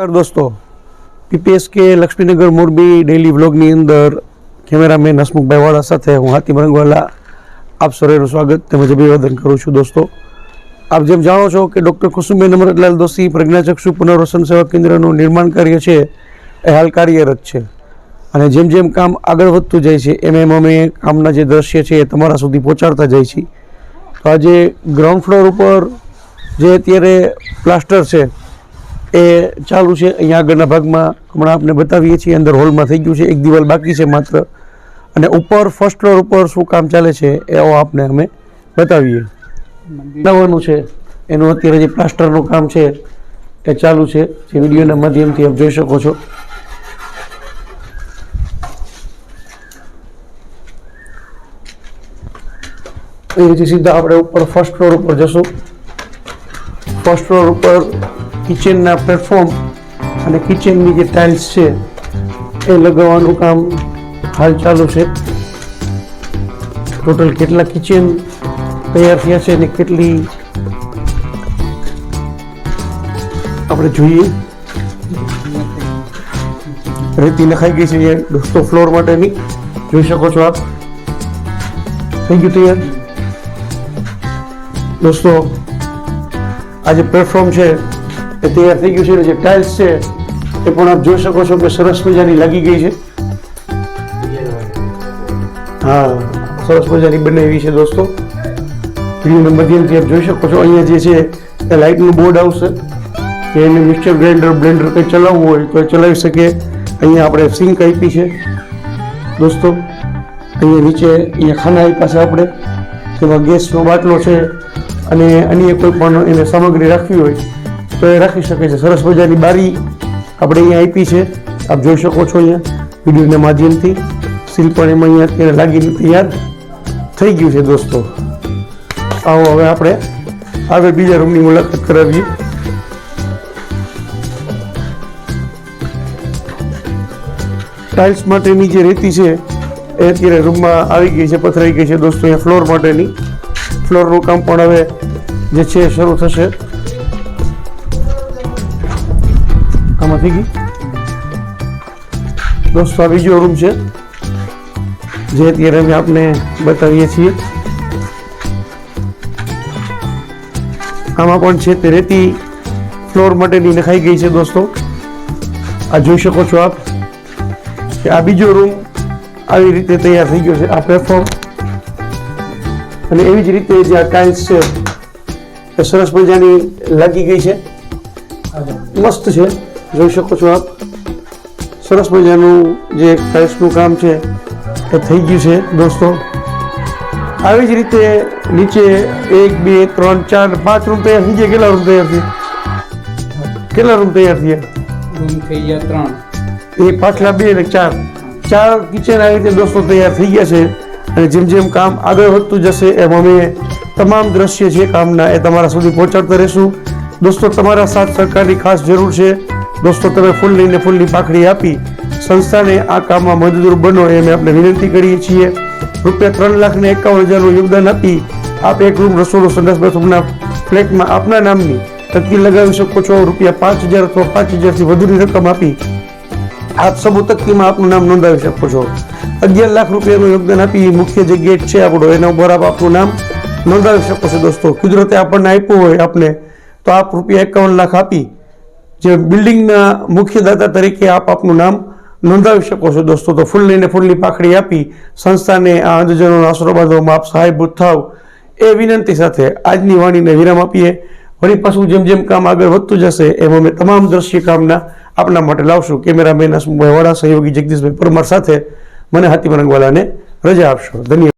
નમસ્કાર દોસ્તો. PPSK Laxminagar Morbi daily વ્લોગની અંદર કેમેરામેન હસમુખભાઈ વાળા સાથે હું હાથી મરંગવાલા. આપ સૌનું સ્વાગત તેમજ અભિવાદન કરું છું દોસ્તો. આપ જેમ જાણો છો કે ડૉક્ટર કુસુમભાઈ નમરતલાલ દોશી પ્રજ્ઞાચક્ષુ પુનર્વસન સેવા કેન્દ્રનું નિર્માણ કાર્ય છે, એ હાલ કાર્યરત છે. અને જેમ જેમ કામ આગળ વધતું જાય છે, એમ એમ અમે કામના જે દ્રશ્ય છે એ તમારા સુધી પહોંચાડતા જાય છીએ. તો આજે ગ્રાઉન્ડ ફ્લોર ઉપર જે અત્યારે પ્લાસ્ટર છે એ ચાલુ છે. અહીંયા આગળના ભાગમાં હમણાં આપણે બતાવીએ છીએ, અંદર હોલમાં થઈ ગયું છે. એક દિવાલ બાકી છે માત્ર. અને ઉપર ફર્સ્ટ ફ્લોર ઉપર શું કામ ચાલે છે, એ આપને અમે બતાવીએ. બનાવવાનું છે. એનું અત્યારે જે પ્લાસ્ટરનું કામ છે, એ ચાલુ છે. જે વિડીયોના માધ્યમથી આપ જોઈ શકો છો. એ રીતે સીધા આપણે ઉપર ફર્સ્ટ ફ્લોર ઉપર જશું. ફર્સ્ટ ફ્લોર ઉપર કિચનના પ્લેટફોર્મ અને કિચનની જે ટાઇલ્સ છે, એ લગાવવાનું કામ હાલ ચાલુ છે. ટોટલ કેટલા કિચન તૈયાર થયા છે અને કેટલી આપણે જોઈએ. રેતી નખાઈ ગઈ છે દોસ્તો ફ્લોર માટેની. જોઈ શકો છો આપ. થઈ ગયું તૈયાર. દોસ્તો, આ જે પ્લેટફોર્મ છે એ તૈયાર થઈ ગયું છે અને જે ટાઇલ્સ છે, એ પણ આપ જોઈ શકો છો કે સરસ મજાની લાગી ગઈ છે. હા, સરસ મજાની બનાવી છે દોસ્તો. વિડીયોના માધ્યમથી આપ જોઈ શકો છો, અહીંયા જે છે, એ લાઇટનું બોર્ડ આવશે. કે એને મિક્સર ગ્રાઇન્ડર બ્લેન્ડર કંઈ ચલાવવું હોય તો એ ચલાવી શકે. અહીંયા આપણે સિંક આપી છે. દોસ્તો, અહીંયા નીચે, અહીંયા ખાના આપ્યા છે આપણે. તેમાં ગેસનો બાટલો છે અને અન્ય કોઈ પણ એને સામગ્રી રાખવી હોય તો એ રાખી શકે છે. સરસ મજાની બારી આપણે અહીંયા આપી છે. આપ જોઈ શકો છો અહીંયા. વિડીયોના માધ્યમથી સીલ પણ એમાં અહીંયા અત્યારે લાગીને તૈયાર થઈ ગયું છે દોસ્તો. આવો હવે આપણે આગળ બીજા રૂમની મુલાકાત કરાવીએ. ટાઇલ્સ માટેની જે રેતી છે, એ અત્યારે રૂમમાં આવી ગઈ છે, પથરાઈ ગઈ છે દોસ્તો, અહીંયા ફ્લોર માટેની. ફ્લોરનું કામ પણ હવે જે છે શરૂ થશે. થઈ ગઈ? દોસ્તો, આ બીજો રૂમ છે. જે અત્યારે અમે આપને બતાવીએ છીએ. આમાં પણ છે તે રેતી ફ્લોર માટેની નખાઈ ગઈ છે, દોસ્તો. આ જોઈ શકો છો આપ કે આ બીજો રૂમ આવી રીતે તૈયાર થઈ ગયો છે, આ પ્લેટફોર્મ અને એવી જ રીતે જે આ ટાઇલ્સ છે સરસ મજાની લાગી ગઈ છે. મસ્ત છે. જોઈ શકો છો આપ. સરસ મજાનું જે ટાઇલ્સનું કામ છે એ થઈ ગયું છે દોસ્તો. આવી જ રીતે નીચે એક બે ત્રણ ચાર પાંચ રૂમ તૈયાર થઈ ગયા. કેટલા રૂમ તૈયાર થયા કેટલા રૂમ તૈયાર થયા રૂમ થઈ ગયા ત્રણ. એ પાછલા બે અને ચાર. ચાર કિચન આવી રીતે દોસ્તો તૈયાર થઈ ગયા છે અને જેમ જેમ કામ આગળ વધતું જશે એમ અમે તમામ દ્રશ્ય છે કામના એ તમારા સુધી પહોંચાડતા રહીશું. દોસ્તો તમારા સાથ સરકારની ખાસ જરૂર છે. દોસ્તો, તમે ફૂલ લઈને ફૂલની પાખડી આપી સંસ્થાને આ કામમાં મદદરૂપ બનો એ અમે આપણે વિનંતી કરીએ છીએ. રૂપિયા ત્રણ લાખ ને એકાવન હજારનું યોગદાન આપી આપ એક રૂમ રસોડું સંડાસ બાથરૂમના ફ્લેટમાં આપના નામની તકતી લગાવી શકો છો. રૂપિયા પાંચ હજાર અથવા પાંચ હજારથી વધુની રકમ આપી આપ સબુ તકતીમાં આપનું નામ નોંધાવી શકો છો. અગિયાર લાખ રૂપિયાનું યોગદાન આપી મુખ્ય જે ગેટ છે આપણો, એના ઉપર આપ આપનું નામ નોંધાવી શકો છો દોસ્તો. કુદરતે આપણને આપ્યું હોય આપને, તો આપ રૂપિયા એકાવન લાખ આપી જે બિલ્ડિંગના મુખ્ય દાતા તરીકે આપ આપનું નામ નોંધાવી શકો છો. દોસ્તો, તો ફૂલ લઈને ફૂલની પાખડી આપી સંસ્થાને આ અંધજનોના આશીર્વાદોમાં આપ સહાયભૂત થાવ એ વિનંતી સાથે આજની વાણીને વિરામ આપીએ. વળી પાછું જેમ જેમ કામ આગળ વધતું જશે, એમ અમે તમામ દ્રશ્ય કામના આપના માટે લાવશું. કેમેરામેન હસમુભાઈ વડા, સહયોગી જગદીશભાઈ પરમાર સાથે મને હાથી રજા આપશો. ધન્યવાદ.